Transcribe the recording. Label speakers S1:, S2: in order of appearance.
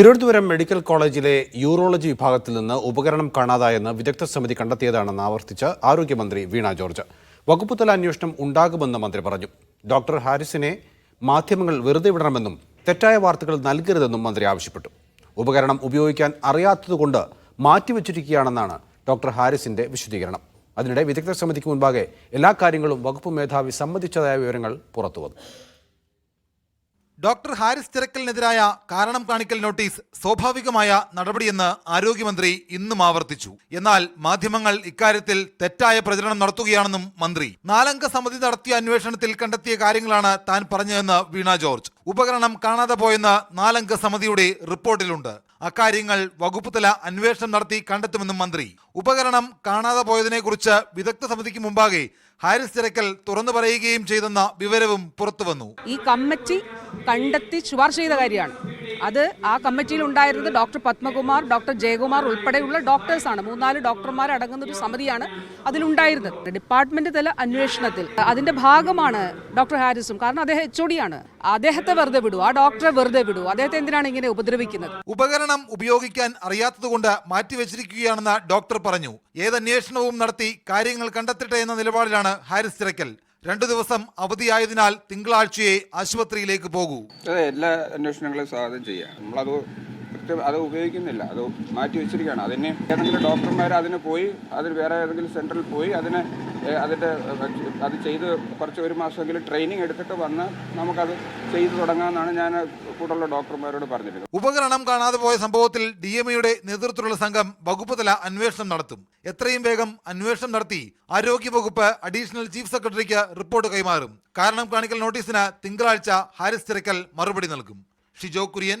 S1: Thiruvananthapuram medical കോളേജിലെ urology വിഭാഗത്തിൽ നിന്ന് ഉപകരണം കാണാതായെന്ന് വിദഗ്ധ സമിതി കണ്ടെത്തിയതാണെന്ന് ആവർത്തിച്ച് ആരോഗ്യമന്ത്രി വീണ ജോർജ്. വകുപ്പുതല അന്വേഷണം ഉണ്ടാകുമെന്ന് മന്ത്രി പറഞ്ഞു. ഡോക്ടർ ഹാരിസിനെ മാധ്യമങ്ങൾ വെറുതെ വിടണമെന്നും തെറ്റായ വാർത്തകൾ നൽകരുതെന്നും മന്ത്രി ആവശ്യപ്പെട്ടു. ഉപകരണം ഉപയോഗിക്കാൻ അറിയാത്തതുകൊണ്ട് മാറ്റിവെച്ചിരിക്കുകയാണെന്നാണ് ഡോക്ടർ ഹാരിസിന്റെ വിശദീകരണം. അതിനിടെ വിദഗ്ധ സമിതിക്ക് മുൻപാകെ എല്ലാ കാര്യങ്ങളും വകുപ്പ് മേധാവി സമ്മതിച്ചതായ വിവരങ്ങൾ പുറത്തുവന്നു.
S2: ഡോക്ടർ ഹാരിസ് ചിറക്കലിനെതിരായ കാരണം കാണിക്കൽ നോട്ടീസ് സ്വാഭാവികമായ നടപടിയെന്ന് ആരോഗ്യമന്ത്രി ഇന്നും ആവർത്തിച്ചു. എന്നാൽ മാധ്യമങ്ങൾ ഇക്കാര്യത്തിൽ തെറ്റായ പ്രചരണം നടത്തുകയാണെന്നും മന്ത്രി. നാലംഗ സമിതി നടത്തിയ അന്വേഷണത്തിൽ കണ്ടെത്തിയ കാര്യങ്ങളാണ് താൻ പറഞ്ഞതെന്ന് വീണ ജോർജ്. ഉപകരണം കാണാതെ പോയെന്ന് നാലംഗ സമിതിയുടെ റിപ്പോർട്ടിലുണ്ട്. അക്കാര്യങ്ങൾ വകുപ്പുതല അന്വേഷണം നടത്തി കണ്ടെത്തുമെന്നും മന്ത്രി. ഉപകരണം കാണാതെ പോയതിനെക്കുറിച്ച് വിദഗ്ധ സമിതിക്ക് മുമ്പാകെ ഹാരിസ് തിരക്കൽ തുറന്നു പറയുകയും ചെയ്തെന്ന വിവരവും പുറത്തുവന്നു
S3: ഈ കമ്മിറ്റി കണ്ടെത്തി ശുപാർശ ചെയ്ത കാര്യമാണ്. അത് ആ കമ്മിറ്റിയിൽ ഉണ്ടായിരുന്നത് ഡോക്ടർ പത്മകുമാർ ഡോക്ടർ ജയകുമാർ ഉൾപ്പെടെയുള്ള ഡോക്ടേഴ്സാണ് മൂന്നാൽ ഡോക്ടർമാർ അടങ്ങുന്ന ഒരു സമിതിയാണ് അതിലുണ്ടായിരുന്നത്. ഡിപ്പാർട്ട്മെന്റ് തല അന്വേഷണത്തിൽ. അതിന്റെ ഭാഗമാണ് ഡോക്ടർ ഹാരിസും. കാരണം അദ്ദേഹം എച്ച് ഒടിയാണ് അദ്ദേഹത്തെ വെറുതെ വിടൂ. ആ ഡോക്ടറെ വെറുതെ വിടൂ. അദ്ദേഹത്തെ എന്തിനാണ് ഇങ്ങനെ ഉപദ്രവിക്കുന്നത്?
S2: ഉപകരണം ഉപയോഗിക്കാൻ അറിയാത്തതുകൊണ്ട് മാറ്റിവെച്ചിരിക്കുകയാണെന്ന് ഡോക്ടർ പറഞ്ഞു. ഏതന്വേഷണവും നടത്തി കാര്യങ്ങൾ കണ്ടെത്തട്ടെ എന്ന നിലപാടിലാണ് ഹാരിസ് ചിറക്കൽ രണ്ടു ദിവസം അവധിയായതിനാൽ തിങ്കളാഴ്ചയെ ആശുപത്രിയിലേക്ക് പോകൂ.
S4: എല്ലാ അന്വേഷണങ്ങളും സ്വാഗതം ചെയ്യാം. നമ്മളത് കൃത്യം അത് ഉപയോഗിക്കുന്നില്ല. അത് മാറ്റി വെച്ചിരിക്കുകയാണ്. അതിന് ഏതെങ്കിലും ഡോക്ടർമാർ അതിന് പോയി അതിന് വേറെ ഏതെങ്കിലും സെന്ററിൽ പോയി അതിന് അതിന്റെ അത് ചെയ്ത് കുറച്ച് ഒരു മാസമെങ്കിലും ട്രെയിനിങ് എടുത്തിട്ട് വന്ന് നമുക്കത് ചെയ്തു തുടങ്ങാമെന്നാണ് ഞാൻ കൂടുതലുള്ള ഡോക്ടർമാരോട് പറഞ്ഞിരുന്നത്.
S2: ഉപകരണം കാണാതെ പോയ സംഭവത്തിൽ ഡി എം ഇയുടെ നേതൃത്വത്തിലുള്ള സംഘം വകുപ്പുതല അന്വേഷണം നടത്തും. എത്രയും വേഗം അന്വേഷണം നടത്തി ആരോഗ്യവകുപ്പ് അഡീഷണൽ ചീഫ് സെക്രട്ടറിക്ക് റിപ്പോർട്ട് കൈമാറും. കാരണം കാണിക്കൽ നോട്ടീസിന് തിങ്കളാഴ്ച ഹാരിസ് തിരക്കൽ മറുപടി നൽകും. Shijo Kurian